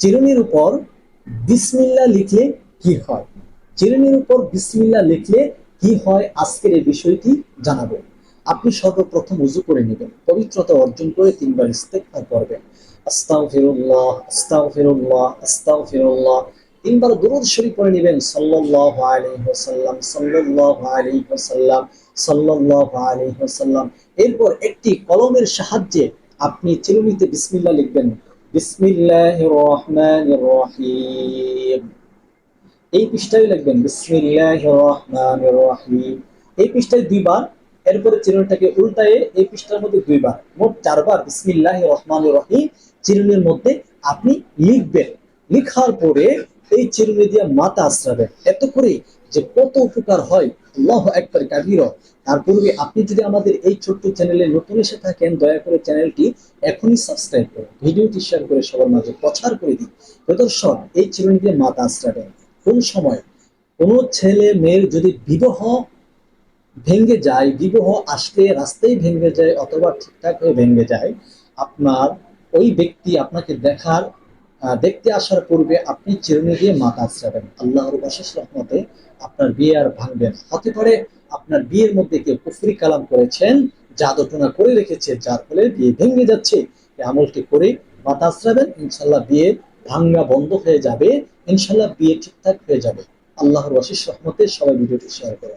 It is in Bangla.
চিরুনির উপর বিসমিল্লা লিখলে কি হয়? চিরুনির উপর বিসমিল্লা লিখলে কি হয়? আজকের এই বিষয়টি জানাব। আপনি সর্বপ্রথম উজু করে নেবেন, পবিত্রতা অর্জন করে তিনবার ইস্তেগফার করবেন। আস্তাগফিরুল্লাহ আস্তাগফিরুল্লাহ আস্তাগফিরুল্লাহ। তিনবার দুরূদ শরীফ পড়ে নেবেন, সাল্লাল্লাহু আলাইহি ওয়াসাল্লাম, সাল্লাল্লাহু আলাইহি ওয়াসাল্লাম, সাল্লাল্লাহু আলাইহি ওয়াসাল্লাম। এরপর একটি কলমের সাহায্যে আপনি চিরুনিতে বিসমিল্লাহ লিখবেন বিসমিল্লাহির الرحمن الرحيم এই পৃষ্ঠায় লিখবেন বিসমিল্লাহ রহমান রহিম এই পৃষ্ঠায় দুইবার, এরপরে চিরুনিটাকে উল্টায়ে এই পৃষ্ঠার মধ্যে দুইবার, মোট চারবার বিসমিল্লাহ রহমান রহিম চিরুনির মধ্যে আপনি লিখবেন। লিখার পরে এই চিরুনি দিয়ে মাথা আশ্রাবেন এত করে যে কত উপকার হয়, আল্লাহ একবার কাবির তার পূর্বে আপনি যদি আমাদের এই ছোট্ট চ্যানেলে নতুন এসে থাকেন, দয়া করে চ্যানেলটি এখনই সাবস্ক্রাইব করুন। ভিডিওটি শেয়ার করে সবার মাঝে প্রচার করে দিন। প্রদর্শন এই চিরুনি দিয়ে মাথা আশ্রাবেন কোন সময়? কোনো ছেলে মেয়ের যদি বিবাহ ভেঙে যায়, বিবাহ আসলে রাস্তায় ভেঙে যায় অথবা ঠিকঠাক হয়ে ভেঙে যায়, আপনার ওই ব্যক্তি আপনাকে দেখার দেখতে আসার পূর্বে আপনি চিরুনি দিয়ে মাথা আশ্রাবেন আল্লাহর বিশেষ রহমতে আপনার বিয়ে আর ভাঙবেন। হতে পারে আপনার বিয়ের মধ্যে কেউ কুফরি কালাম করেছেন জাদুটনা করে রেখেছে, যার ফলে বিয়ে ভেঙে যাচ্ছে। এই আমলটি করে মাথা আশ্রাবেন ইনশাল্লাহ বিয়ে ভাঙ্গা বন্ধ হয়ে যাবে ইনশাল্লাহ বিয়ে ঠিকঠাক হয়ে যাবে। আল্লাহর অশেষ রহমতে সবাই ভিডিওটি শেয়ার করেন।